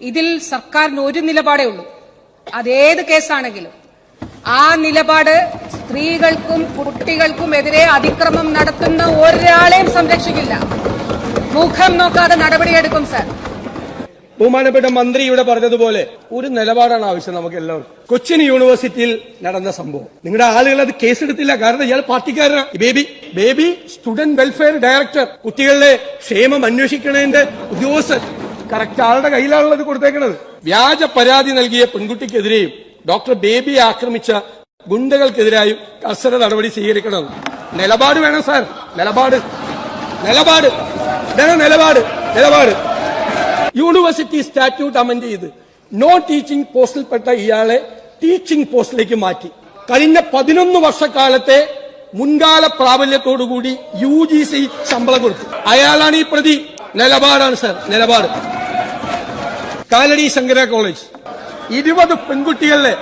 ഇതിൽ സർക്കാരിന് ഒരു നിലപാടേ ഉള്ളൂ. അതേത് കേസാണെങ്കിലും ആ നിലപാട് സ്ത്രീകൾക്കും കുട്ടികൾക്കും എതിരെ അതിക്രമം നടത്തുന്ന ഒരാളെയും സംരക്ഷിക്കില്ല. മുഖം നോക്കാതെ നടപടിയെടുക്കും സർ. ബഹുമാനപ്പെട്ട മന്ത്രി ഇവിടെ പറഞ്ഞതുപോലെ ഒരു നിലപാടാണ് ആവശ്യം നമുക്ക് എല്ലാവർക്കും. കൊച്ചിൻ യൂണിവേഴ്സിറ്റിയിൽ നടന്ന സംഭവം. നിങ്ങളുടെ ആളുകൾ അത് കേസെടുത്തില്ല. കാരണം ഇയാൾ പാർട്ടിക്കാരനാ. Baby Baby student welfare director. കുട്ടികളുടെ ക്ഷേമം അന്വേഷിക്കണതിന്റെ ഉദ്യോഗസ്ഥൻ. കറക്റ്റ് ആളുടെ കയ്യിലാണുള്ളത് കൊടുത്തേക്കുന്നത് വ്യാജ പരാതി നൽകിയ പെൺകുട്ടിക്കെതിരെയും ഡോക്ടർ ബേബിയെ ആക്രമിച്ച ഗുണ്ടകൾക്കെതിരായും കർശന നടപടി സ്വീകരിക്കണം. നിലപാട് വേണം സാർ. നിലപാട്. നിലപാട്. വേണം നിലപാട്. നിലപാട്. യൂണിവേഴ്സിറ്റി സ്റ്റാറ്റ്യൂട്ട് അമെന്റ് ചെയ്ത് നോ ടീച്ചിങ് പോസ്റ്റിൽപ്പെട്ട ഇയാളെ ടീച്ചിങ് പോസ്റ്റിലേക്ക് മാറ്റി. കഴിഞ്ഞ പതിനൊന്ന് വർഷക്കാലത്തെ മുൻകാല പ്രാബല്യത്തോടുകൂടി യു ജി സി ശമ്പളം കൊടുത്തു. അയാളാണ് ഈ പ്രതി. നിലപാടാണ് സാർ. നിലപാട്. കാലടി ശങ്കര കോളേജ്. ഇരുപത് പെൺകുട്ടികളിലെ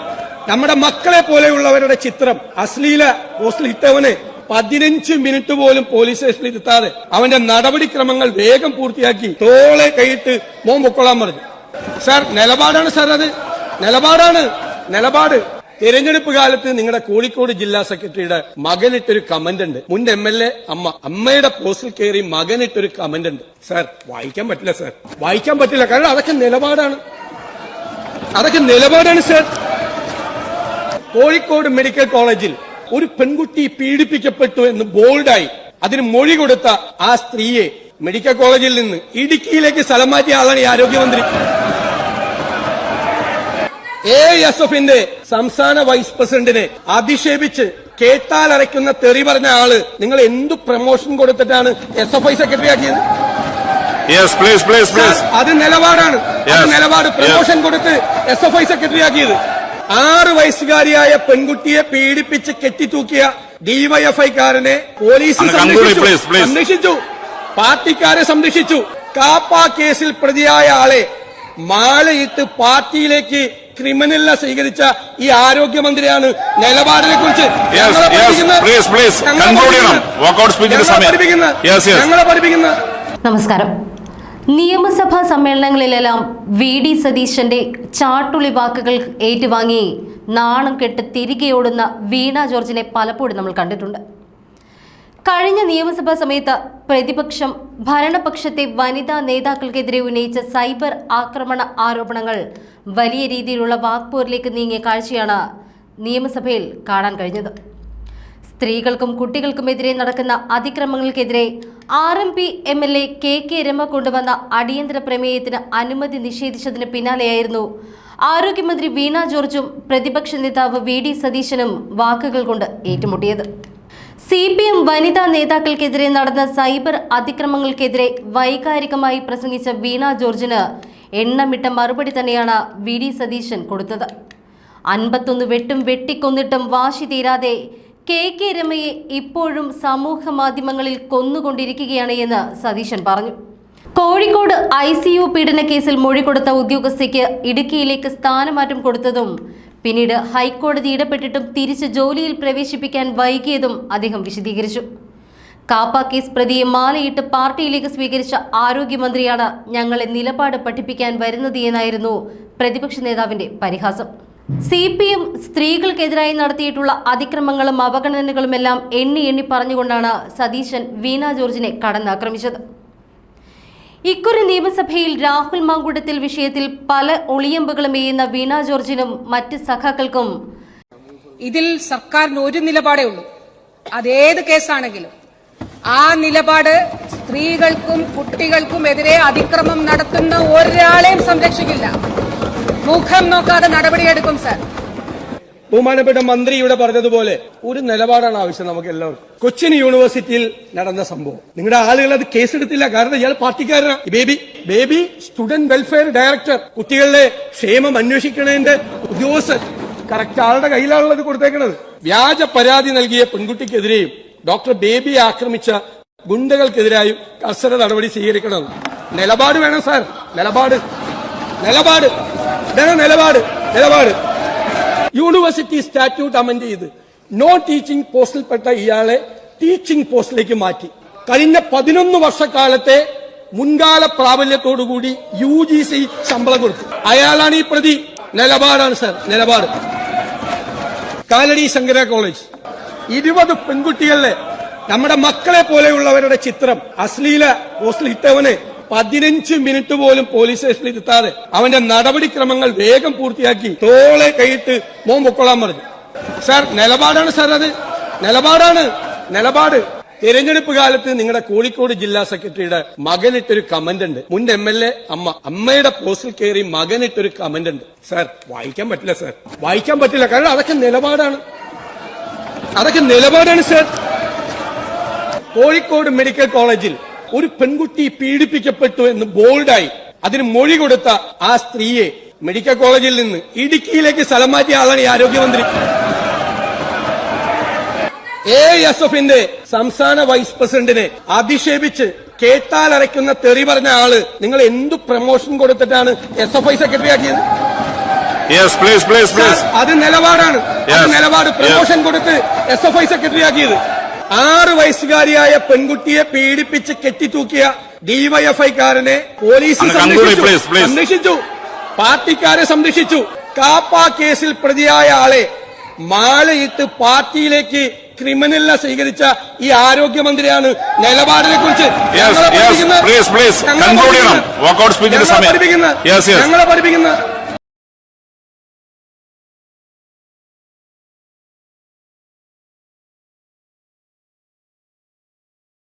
നമ്മുടെ മക്കളെ പോലെയുള്ളവരുടെ ചിത്രം അശ്ലീല പോസ്റ്റിൽ ഇട്ടവന് പതിനഞ്ച് മിനിറ്റ് പോലും പോലീസ് സ്റ്റേഷനിൽ എത്താതെ അവന്റെ നടപടിക്രമങ്ങൾ വേഗം പൂർത്തിയാക്കി തോളെ കൈയിട്ട് മോൻ പൊക്കോളാൻ പറഞ്ഞു. സാർ നിലപാടാണ് സാർ അത്. നിലപാടാണ്. നിലപാട്. തിരഞ്ഞെടുപ്പ് കാലത്ത് നിങ്ങളുടെ കോഴിക്കോട് ജില്ലാ സെക്രട്ടറിയുടെ മകനിട്ടൊരു കമന്റ് ഉണ്ട്. മുൻ എം എൽ എ അമ്മ. അമ്മയുടെ പോസ്റ്റിൽ കയറി മകനിട്ടൊരു കമന്റ് ഉണ്ട്. സാർ വായിക്കാൻ പറ്റില്ല സാർ വായിക്കാൻ പറ്റില്ല. കാരണം അതൊക്കെ നിലപാടാണ്. അതൊക്കെ നിലപാടാണ് സാർ കോഴിക്കോട് മെഡിക്കൽ കോളേജിൽ ഒരു പെൺകുട്ടി പീഡിപ്പിക്കപ്പെട്ടു എന്ന് ബോൾഡായി അതിന് മൊഴി കൊടുത്ത ആ സ്ത്രീയെ മെഡിക്കൽ കോളേജിൽ നിന്ന് ഇടുക്കിയിലേക്ക് സ്ഥലം മാറ്റിയ ആളാണ് ഈ ആരോഗ്യമന്ത്രി. എ എസ് എഫിന്റെ സംസ്ഥാന വൈസ് പ്രസിഡന്റിനെ അധിക്ഷേപിച്ച് കേട്ടാൽ അരയ്ക്കുന്ന തെറി പറഞ്ഞ ആൾ നിങ്ങൾ എന്തു പ്രൊമോഷൻ കൊടുത്തിട്ടാണ് എസ് എഫ് ഐ സെക്രട്ടറി ആക്കിയത്. അത് നിലപാടാണ് അത്. നിലപാട് പ്രമോഷൻ കൊടുത്ത് എസ് എഫ് ഐ സെക്രട്ടറി ആക്കിയത് ആറ് വയസ്സുകാരിയായ പെൺകുട്ടിയെ പീഡിപ്പിച്ച് കെട്ടിത്തൂക്കിയ ഡിവൈഎഫ്ഐക്കാരനെ പോലീസ്. സംരക്ഷിച്ചു പാർട്ടിക്കാരെ സംരക്ഷിച്ചു കാപ്പ കേസിൽ പ്രതിയായ ആളെ മാലയിട്ട് പാർട്ടിയിലേക്ക് ക്രിമിനലിനെ സ്വീകരിച്ച ഈ ആരോഗ്യമന്ത്രിയാണ് നിലപാടിനെ കുറിച്ച് Yes, yes, please, please. ചെയ്യണം. Walkout speech ന്റെ സമയം. Yes, yes. ഞങ്ങളെ പഠിപ്പിക്കുന്ന നമസ്കാരം നിയമസഭാ സമ്മേളനങ്ങളിലെല്ലാം വി ഡി സതീശന്റെ ചാട്ടുളി വാക്കുകൾ ഏറ്റുവാങ്ങി നാണം കെട്ട് തിരികെ ഓടുന്ന വീണ ജോർജിനെ പലപ്പോഴും നമ്മൾ കണ്ടിട്ടുണ്ട് കഴിഞ്ഞ നിയമസഭാ സമയത്ത് പ്രതിപക്ഷം ഭരണപക്ഷത്തെ വനിതാ നേതാക്കൾക്കെതിരെ ഉന്നയിച്ച സൈബർ ആക്രമണ ആരോപണങ്ങൾ വലിയ രീതിയിലുള്ള വാക്പോരിലേക്ക് നീങ്ങിയ കാഴ്ചയാണ് നിയമസഭയിൽ കാണാൻ കഴിഞ്ഞത്. സ്ത്രീകൾക്കും കുട്ടികൾക്കുമെതിരെ നടക്കുന്ന അതിക്രമങ്ങൾക്കെതിരെ R M P M L A K K Rama കൊണ്ടുവന്ന അടിയന്തര പ്രമേയത്തിന് അനുമതി നിഷേധിച്ചതിന് പിന്നാലെയായിരുന്നു ആരോഗ്യമന്ത്രി വീണ ജോർജും പ്രതിപക്ഷ നേതാവ് വി ഡി സതീശനും വാക്കുകൾ കൊണ്ട് ഏറ്റുമുട്ടിയത്. സി പി എം വനിതാ നേതാക്കൾക്കെതിരെ നടന്ന സൈബർ അതിക്രമങ്ങൾക്കെതിരെ വൈകാരികമായി പ്രസംഗിച്ച വീണ ജോർജിന് എണ്ണമിട്ട മറുപടി തന്നെയാണ് വി ഡി സതീശൻ കൊടുത്തത്. അൻപത്തൊന്ന് വെട്ടും വെട്ടിക്കൊന്നിട്ടും വാശി തീരാതെ കെ കെ രമയെ ഇപ്പോഴും സമൂഹ മാധ്യമങ്ങളിൽ കൊന്നുകൊണ്ടിരിക്കുകയാണ് എന്ന് സതീശൻ പറഞ്ഞു. കോഴിക്കോട് ഐ സി യു പീഡന കേസിൽ മൊഴി കൊടുത്ത ഉദ്യോഗസ്ഥയ്ക്ക് ഇടുക്കിയിലേക്ക് സ്ഥാനമാറ്റം കൊടുത്തതും പിന്നീട് ഹൈക്കോടതി ഇടപെട്ടിട്ടും തിരിച്ച് ജോലിയിൽ പ്രവേശിപ്പിക്കാൻ വൈകിയതും അദ്ദേഹം വിശദീകരിച്ചു. കാപ്പ കേസ് പ്രതിയെ മാലയിട്ട് പാർട്ടിയിലേക്ക് സ്വീകരിച്ച ആരോഗ്യമന്ത്രിയാണ് ഞങ്ങളെ നിലപാട് പഠിപ്പിക്കാൻ വരുന്നത് എന്നായിരുന്നു പ്രതിപക്ഷ നേതാവിന്റെ പരിഹാസം. സി പി എം സ്ത്രീകൾക്കെതിരായി നടത്തിയിട്ടുള്ള അതിക്രമങ്ങളും അവഗണനകളുമെല്ലാം എണ്ണി എണ്ണി പറഞ്ഞുകൊണ്ടാണ് സതീശൻ വീണ ജോർജിനെ കടന്നാക്രമിച്ചത്. ഇക്കുറി നിയമസഭയിൽ രാഹുൽ മാങ്കുടത്തിൽ വിഷയത്തിൽ പല ഒളിയമ്പുകളും എയ്യുന്ന വീണ ജോർജിനും മറ്റ് സഖാക്കൾക്കും. ഇതിൽ സർക്കാരിന് ഒരു നിലപാടേ ഉള്ളൂ. അതേത് കേസാണെങ്കിലും ആ നിലപാട് സ്ത്രീകൾക്കും കുട്ടികൾക്കും എതിരെ അതിക്രമം നടത്തുന്ന ഒരാളെയും സംരക്ഷിക്കില്ല. മുഖം നോക്കാതെ നടപടിയെടുക്കും സർ. ബഹുമാനപ്പെട്ട മന്ത്രി ഇവിടെ പറഞ്ഞതുപോലെ ഒരു നിലപാടാണ് ആവശ്യം നമുക്ക് എല്ലാവർക്കും. കൊച്ചിൻ യൂണിവേഴ്സിറ്റിയിൽ നടന്ന സംഭവം. നിങ്ങളുടെ ആളുകൾ അത് കേസെടുത്തില്ല. കാരണം ഇയാൾ പാർട്ടിക്കാരനാണ് Baby Baby student welfare director. കുട്ടികളുടെ ക്ഷേമം അന്വേഷിക്കണതിന്റെ ഉദ്യോഗസ്ഥൻ. കറക്റ്റ് ആളുടെ കയ്യിലാണുള്ളത് കൊടുത്തേക്കുന്നത് വ്യാജ പരാതി നൽകിയ പെൺകുട്ടിക്കെതിരെയും ഡോക്ടർ ബേബിയെ ആക്രമിച്ച ഗുണ്ടകൾക്കെതിരായും കർശന നടപടി സ്വീകരിക്കണം. നിലപാട് വേണം സാർ. നിലപാട്. നിലപാട്. നിലപാട്. നിലപാട്. യൂണിവേഴ്സിറ്റി സ്റ്റാറ്റ്യൂട്ട് അമെന്റ് ചെയ്ത് നോ ടീച്ചിങ് പോസ്റ്റിൽപ്പെട്ട ഇയാളെ ടീച്ചിങ് പോസ്റ്റിലേക്ക് മാറ്റി. കഴിഞ്ഞ പതിനൊന്ന് വർഷക്കാലത്തെ മുൻകാല പ്രാബല്യത്തോടുകൂടി യു ജി സി ശമ്പളം കൊടുത്തു. അയാളാണ് ഈ പ്രതി. നിലപാടാണ് സർ നിലപാട്. കാലടി ശങ്കര കോളേജ്. ഇരുപത് പെൺകുട്ടികളിലെ നമ്മുടെ മക്കളെ പോലെയുള്ളവരുടെ ചിത്രം അശ്ലീല പോസ്റ്റിൽ ഇട്ടവന് പതിനഞ്ച് മിനിറ്റ് പോലും പോലീസ് സ്റ്റേഷനിൽ എത്താതെ അവന്റെ നടപടിക്രമങ്ങൾ വേഗം പൂർത്തിയാക്കി തോളെ കൈയിട്ട് മോൻ പൊക്കോളാൻ പറഞ്ഞു. സാർ നിലപാടാണ് സാർ അത്. നിലപാടാണ്. നിലപാട്. തിരഞ്ഞെടുപ്പ് കാലത്ത് നിങ്ങളുടെ കോഴിക്കോട് ജില്ലാ സെക്രട്ടറിയുടെ മകനിട്ടൊരു കമന്റ് ഉണ്ട്. മുൻ എം എൽ എ അമ്മ. അമ്മയുടെ പോസ്റ്റിൽ കയറി മകനിട്ടൊരു കമന്റ് ഉണ്ട്. സാർ വായിക്കാൻ പറ്റില്ല സാർ. വായിക്കാൻ പറ്റില്ല. കാരണം അതൊക്കെ നിലപാടാണ്. അതൊക്കെ നിലപാടാണ് സാർ. കോഴിക്കോട് മെഡിക്കൽ കോളേജിൽ ഒരു പെൺകുട്ടി പീഡിപ്പിക്കപ്പെട്ടു എന്ന് ബോൾഡായി അതിന് മൊഴി കൊടുത്ത ആ സ്ത്രീയെ മെഡിക്കൽ കോളേജിൽ നിന്ന് ഇടുക്കിയിലേക്ക് സ്ഥലം മാറ്റിയ ആളാണ് ഈ ആരോഗ്യമന്ത്രി. എ എസ് എഫിന്റെ സംസ്ഥാന വൈസ് പ്രസിഡന്റിനെ അധിക്ഷേപിച്ച് കേട്ടാൽ അരയ്ക്കുന്ന തെറി പറഞ്ഞ ആൾ നിങ്ങൾ എന്തു പ്രമോഷൻ കൊടുത്തിട്ടാണ് എസ് എഫ് ഐ സെക്രട്ടറി ആക്കിയത്? അത് നിലപാടാണ്. അത്. നിലപാട് പ്രമോഷൻ കൊടുത്ത് എസ് എഫ് ഐ സെക്രട്ടറി ആക്കിയത്. ആറ് വയസ്സുകാരിയായ പെൺകുട്ടിയെ പീഡിപ്പിച്ച് കെട്ടിത്തൂക്കിയ ഡിവൈഎഫ്ഐക്കാരനെ പോലീസ് സംരക്ഷിച്ചു. പാർട്ടിക്കാരെ സംരക്ഷിച്ചു. കാപ്പ കേസിൽ പ്രതിയായ ആളെ മാലയിട്ട് പാർട്ടിയിലേക്ക് ക്രിമിനലിനെ സ്വീകരിച്ച ഈ ആരോഗ്യമന്ത്രിയാണ് നിലപാടിനെ കുറിച്ച് ഞങ്ങളെ പഠിപ്പിക്കുന്നത്. ഞങ്ങളെ പഠിപ്പിക്കുന്ന